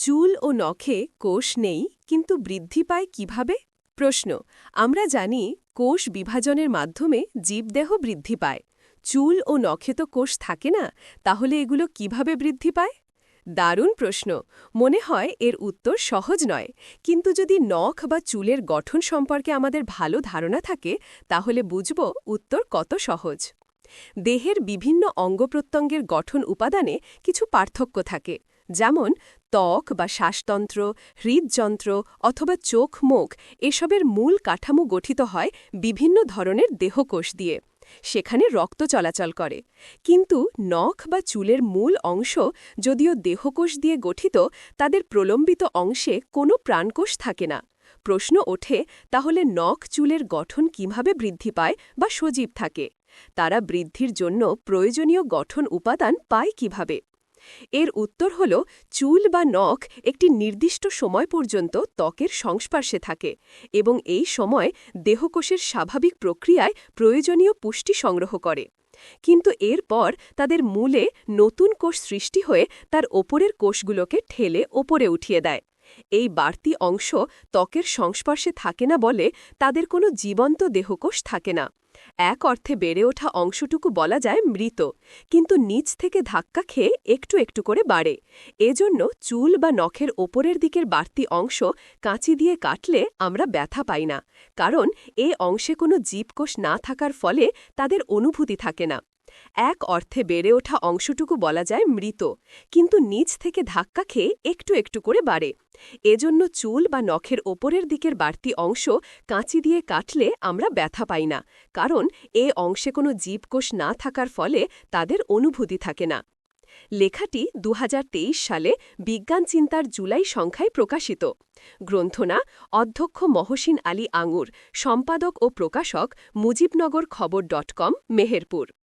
চুল ও নখে কোষ নেই, কিন্তু বৃদ্ধি পায় কীভাবে? প্রশ্ন, আমরা জানি কোষ বিভাজনের মাধ্যমে জীবদেহ বৃদ্ধি পায়। চুল ও নখে তো কোষ থাকে না, তাহলে এগুলো কীভাবে বৃদ্ধি পায়? দারুণ প্রশ্ন, মনে হয় এর উত্তর সহজ নয়, কিন্তু যদি নখ বা চুলের গঠন সম্পর্কে আমাদের ভালো ধারণা থাকে, তাহলে বুঝব উত্তর কত সহজ। দেহের বিভিন্ন অঙ্গপ্রত্যঙ্গের গঠন উপাদানে কিছু পার্থক্য থাকে যেমন ত্বক বা শ্বাসতন্ত্র, হৃদযন্ত্র অথবা চোখ মুখ এসবের মূল কাঠামো গঠিত হয় বিভিন্ন ধরনের দেহকোষ দিয়ে। সেখানে রক্ত চলাচল করে। কিন্তু নখ বা চুলের মূল অংশ যদিও দেহকোষ দিয়ে গঠিত, তাদের প্রলম্বিত অংশে কোনো প্রাণকোষ থাকে না। প্রশ্ন ওঠে, তাহলে নখ চুলের গঠন কীভাবে বৃদ্ধি পায় বা সজীব থাকে? তারা বৃদ্ধির জন্য প্রয়োজনীয় গঠন উপাদান পায় কীভাবে? এর উত্তর হল, চুল বা নখ একটি নির্দিষ্ট সময় পর্যন্ত ত্বকের সংস্পর্শে থাকে এবং এই সময় দেহকোষের স্বাভাবিক প্রক্রিয়ায় প্রয়োজনীয় পুষ্টি সংগ্রহ করে। কিন্তু এরপর তাদের মূলে নতুন কোষ সৃষ্টি হয়ে তার ওপরের কোষগুলোকে ঠেলে ওপরে উঠিয়ে দেয়। এই বাড়তি অংশ ত্বকের সংস্পর্শে থাকে না বলে তাদের কোনো জীবন্ত দেহকোষ থাকে না। এক অর্থে বেড়ে ওঠা অংশটুকু বলা যায় মৃত, কিন্তু নিচ থেকে ধাক্কা খেয়ে একটু একটু করে বাড়ে। এজন্য চুল বা নখের ওপরের দিকের বাড়তি অংশ কাঁচি দিয়ে কাটলে আমরা ব্যথা পাই না, কারণ এ অংশে কোনো জীবকোষ না থাকার ফলে তাদের অনুভূতি থাকে না। এক অর্থে বেড়ে ওঠা অংশটুকু বলা যায় মৃত, কিন্তু নিচ থেকে ধাক্কা খেয়ে একটু একটু করে বাড়ে। এজন্য চুল বা নখের ওপরের দিকের বাড়তি অংশ কাঁচি দিয়ে কাটলে আমরা ব্যথা পাই না, কারণ এ অংশে কোনো জীবকোষ না থাকার ফলে তাদের অনুভূতি থাকে না। লেখাটি দু হাজার তেইশ সালে বিজ্ঞান চিন্তার জুলাই সংখ্যায় প্রকাশিত। গ্রন্থনা অধ্যক্ষ মহসিন আলী আঙুর, সম্পাদক ও প্রকাশক মুজিবনগর খবর ডট কম, মেহেরপুর।